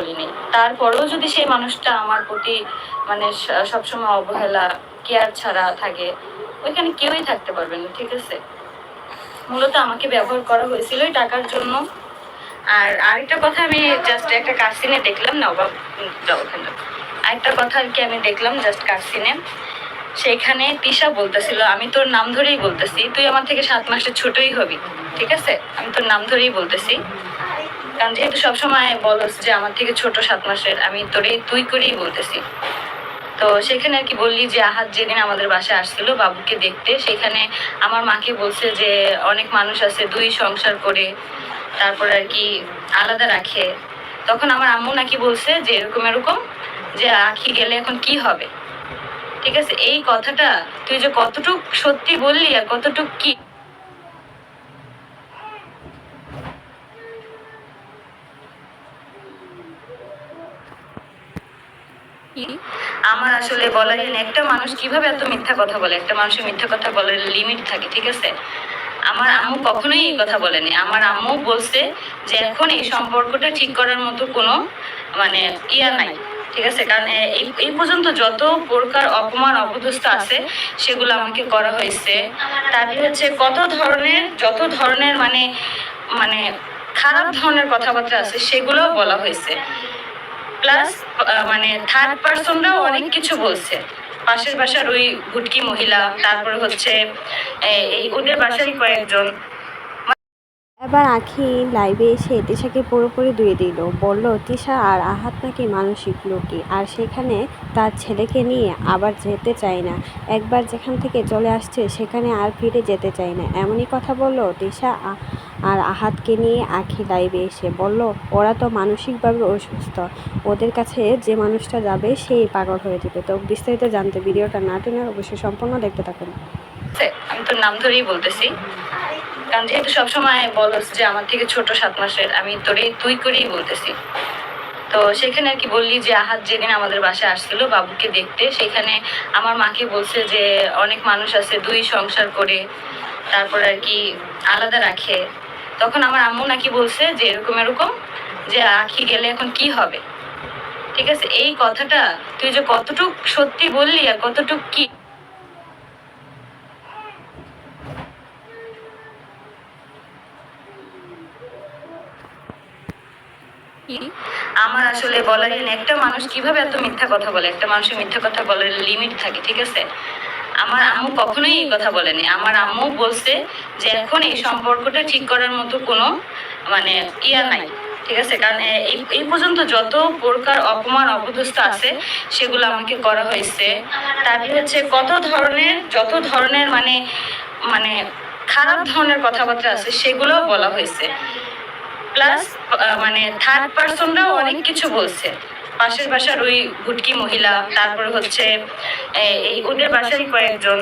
বলিনি তারপরেও যদি সেই মানুষটা আমার প্রতি মানে সবসময় অবহেলা কেয়ার ছাড়া থাকে, ওইখানে কেউই থাকতে পারবে না, ঠিক আছে? মূলত আমাকে ব্যবহার করা হয়েছিল টাকার জন্য। আর আরেকটা কথা আমি জাস্ট একটা কাসিনে দেখলাম না বাবা যাও ওখানে। আরেকটা কথা আর কি আমি দেখলাম জাস্ট কাসিনে সেইখানে তিশা বলতেছিল, আমি তোর নাম ধরেই বলতেছি, তুই আমার থেকে সাত মাসের ছোটই হবি। ঠিক আছে? আমি তোর নাম ধরেই বলতেছি। কারণ যেহেতু সবসময় বলস যে আমার থেকে ছোট সাত মাসের, আমি তোরে তুই করেই বলতেছি। তো সেখানে আর কি বললি যে আহাত যেদিন আমাদের বাসায় আসছিল বাবুকে দেখতে, সেখানে আমার মাকে বলছে যে অনেক মানুষ আছে, দুই সংসার করে, তারপর আর কি আলাদা রাখে। তখন আমার আম্মু নাকি বলছে যে এরকম এরকম যে আখি গেলে এখন কি হবে? ঠিক আছে, এই কথাটা তুই যে কতটুক সত্যি বললি আর কতটুক কি আমার আসলে বলার একটা মানুষ কীভাবে এত মিথ্যা কথা বলে? একটা মানুষের মিথ্যা কথা বলার লিমিট থাকে, ঠিক আছে? আমার আম্মু কখনোই এই কথা বলেনি। আমার আম্মু বলছে যে এখন এই সম্পর্কটা ঠিক করার মতো কোনো মানে ইয়া নাই, ঠিক আছে? কারণ এই পর্যন্ত যত প্রকার অপমান, অপদস্থ আছে, সেগুলো আমাকে করা হয়েছে। তারপরে হচ্ছে কত ধরনের, যত ধরনের মানে মানে খারাপ ধরনের কথাবার্তা আছে, সেগুলোও বলা হয়েছে। প্লাস মানে থার্ড পার্সনরাও অনেক কিছু বলছে। পাশের বাসার ওই ভুটকি মহিলা তারপরে হচ্ছে এই ওদের বাসারই কয়েকজন। এবার আখি লাইভে এসে তিশাকে পুরোপুরি ধুয়ে দিল। বলল তিশা আর আহাত নাকি মানসিক লোকই আর সেখানে তার ছেলেকে নিয়ে আবার যেতে চায় না। একবার যেখান থেকে চলে আসছে সেখানে আর ফিরে যেতে চায় না। এমনই কথা বলল তিশা আর আহাতকে নিয়ে আখি লাইভে এসে বলল, ওরা তো মানসিকভাবে অসুস্থ। ওদের কাছে যে মানুষটা যাবে, সেই পাগল হয়ে যাবে। তো বিস্তারিত জানতে ভিডিওটা না টেনে অবশ্যই সম্পূর্ণ দেখতে থাকুন। আমি তোর নাম ধরেই বলতেছি। কারণ যেহেতু সবসময় বলস যে আমার থেকে ছোট সাত মাসের, আমি তোরে তুই করেই বলতেছি। তো সেখানে আর কি বললি যে আহাত যেদিন আমাদের বাসায় আসছিল বাবুকে দেখতে, সেখানে আমার মাকে বলছে যে অনেক মানুষ আছে, দুই সংসার করে, তারপর আর কি আলাদা রাখে। তখন আমার আম্মু নাকি বলছে যে এরকম এরকম যে আখি গেলে এখন কি হবে? ঠিক আছে? এই কথাটা তুই যে কতটুক সত্যি বললি আর কতটুক কি? আমার আসলে বলার একটা মানুষ কীভাবে এত মিথ্যা কথা বলে? একটা মানুষের মিথ্যা কথা বলার লিমিট থাকে, ঠিক আছে? আমার আম্মু কখনোই এই কথা বলেনি। আমার আম্মু বলছে যে এখন এই সম্পর্কটা ঠিক করার মতো কোনো মানে ইয়া নাই ঠিক আছে? কারণ এই পর্যন্ত যত প্রকার অপমান অপদস্থ আছে সেগুলো আমাকে করা হয়েছে। তারপরে হচ্ছে কত ধরনের যত ধরনের মানে মানে খারাপ ধরনের কথাবার্তা আছে সেগুলোও বলা হয়েছে। প্লাস মানে থার্ড পার্সনরাও অনেক কিছু বলছে। পাশের বাসার ওই ভুটকি মহিলা তারপরে হচ্ছে এই ওদের বাসারই কয়েকজন।